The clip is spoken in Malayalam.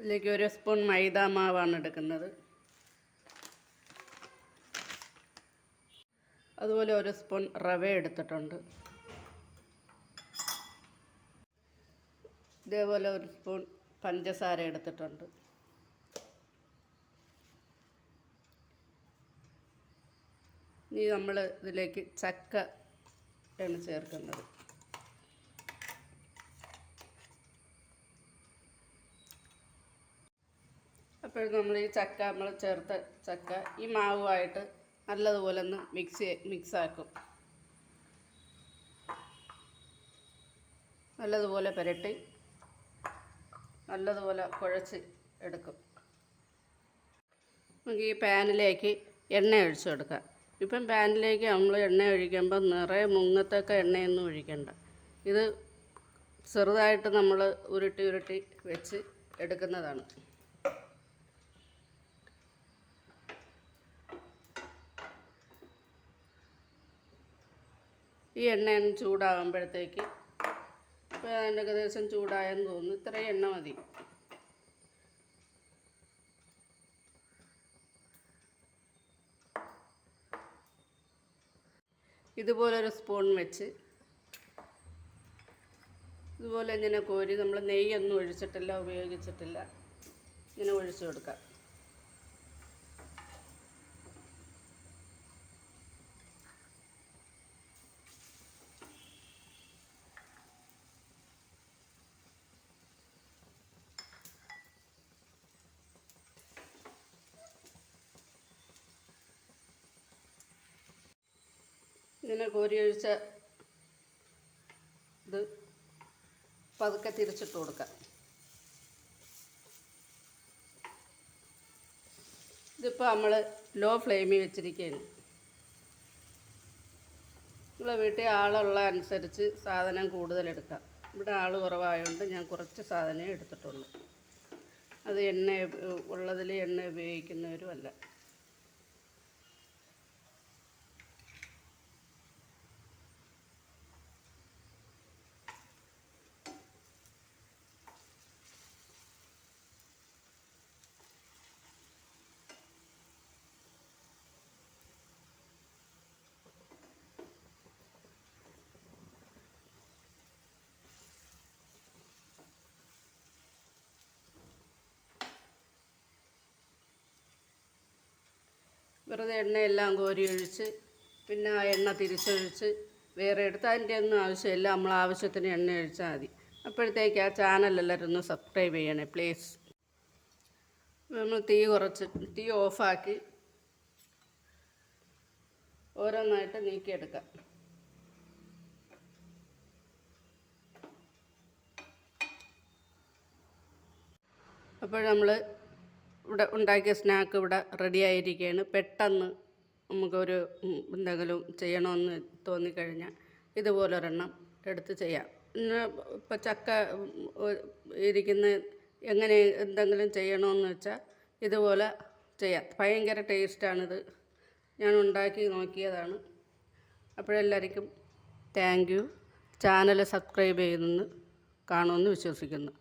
ഇതിലേക്ക് ഒരു സ്പൂൺ മൈദ മാവാണ് എടുക്കുന്നത്. അതുപോലെ ഒരു സ്പൂൺ റവ എടുത്തിട്ടുണ്ട്. ഇതേപോലെ ഒരു സ്പൂൺ പഞ്ചസാര എടുത്തിട്ടുണ്ട്. ഇനി നമ്മൾ ഇതിലേക്ക് ചക്ക ആണ് ചേർക്കുന്നത്. അപ്പോൾ നമ്മൾ ഈ ചക്ക നമ്മൾ ചേർത്ത ചക്ക ഈ മാവുമായിട്ട് നല്ലതുപോലെ ഒന്ന് മിക്സ് മിക്സാക്കും നല്ലതുപോലെ പുരട്ടി നല്ലതുപോലെ കുഴച്ച് എടുക്കും. നമുക്ക് ഈ പാനിലേക്ക് എണ്ണ ഒഴിച്ചു കൊടുക്കാം. ഇപ്പം പാനിലേക്ക് നമ്മൾ എണ്ണ ഒഴിക്കുമ്പോൾ നിറയെ മുങ്ങത്തൊക്കെ എണ്ണയൊന്നും ഒഴിക്കണ്ട. ഇത് ചെറുതായിട്ട് നമ്മൾ ഉരുട്ടി ഉരുട്ടി വെച്ച് എടുക്കുന്നതാണ്. ഈ എണ്ണ ചൂടാകുമ്പോഴത്തേക്ക് ഇപ്പോൾ ഏകദേശം ചൂടായെന്ന് തോന്നുന്നു. ഇത്രയും എണ്ണ മതി. ഇതുപോലൊരു സ്പൂൺ വെച്ച് ഇതുപോലെ ഇങ്ങനെ കോരി നമ്മൾ നെയ്യൊന്നും ഒഴിച്ചിട്ടില്ല ഉപയോഗിച്ചിട്ടില്ല. ഇങ്ങനെ ഒഴിച്ചു കൊടുക്കാം. ഇങ്ങനെ കോരിയൊഴിച്ച ഇത് പതുക്കെ തിരിച്ചിട്ട് കൊടുക്കാം. ഇതിപ്പോൾ നമ്മൾ ലോ ഫ്ലെയിമിൽ വെച്ചിരിക്കുകയാണ്. നിങ്ങളെ വീട്ടിൽ ആളുള്ള അനുസരിച്ച് സാധനം കൂടുതലെടുക്കാം ഇവിടെ ആൾ കുറവായതുകൊണ്ട് ഞാൻ കുറച്ച് സാധനമേ എടുത്തിട്ടുള്ളൂ. അത് എണ്ണ ഉള്ളതിൽ എണ്ണ ഉപയോഗിക്കുന്നവരും അല്ല. വെറുതെ എണ്ണയെല്ലാം കോരി ഒഴിച്ച് പിന്നെ ആ എണ്ണ തിരിച്ചൊഴിച്ച് വേറെ എടുത്ത് അതിന്റെ ഒന്നും ആവശ്യമില്ല. നമ്മൾ ആവശ്യത്തിന് എണ്ണ ഒഴിച്ചാൽ മതി. അപ്പോഴത്തേക്ക് ആ ചാനൽ എല്ലാവരും ഒന്ന് സബ്സ്ക്രൈബ് ചെയ്യണേ പ്ലീസ് നമ്മൾ തീ കുറച്ച് തീ ഓഫാക്കി ഓരോന്നായിട്ട് നീക്കിയെടുക്കാം. അപ്പോൾ നമ്മൾ ഇവിടെ ഉണ്ടാക്കിയ സ്നാക്ക് ഇവിടെ റെഡി ആയിരിക്കുകയാണ് പെട്ടെന്ന് നമുക്കൊരു എന്തെങ്കിലും ചെയ്യണമെന്ന് തോന്നിക്കഴിഞ്ഞാൽ ഇതുപോലൊരെണ്ണം എടുത്ത് ചെയ്യാം. പിന്നെ ഇപ്പം ചക്ക ഇരിക്കുന്ന എങ്ങനെ എന്തെങ്കിലും ചെയ്യണമെന്ന് വെച്ചാൽ ഇതുപോലെ ചെയ്യാം. ഭയങ്കര ടേസ്റ്റാണിത് ഞാൻ ഉണ്ടാക്കി നോക്കിയതാണ്. അപ്പോഴെല്ലാവർക്കും താങ്ക് യു ചാനൽ സബ്സ്ക്രൈബ് ചെയ്യുന്നു കാണുമെന്ന് വിശ്വസിക്കുന്നു.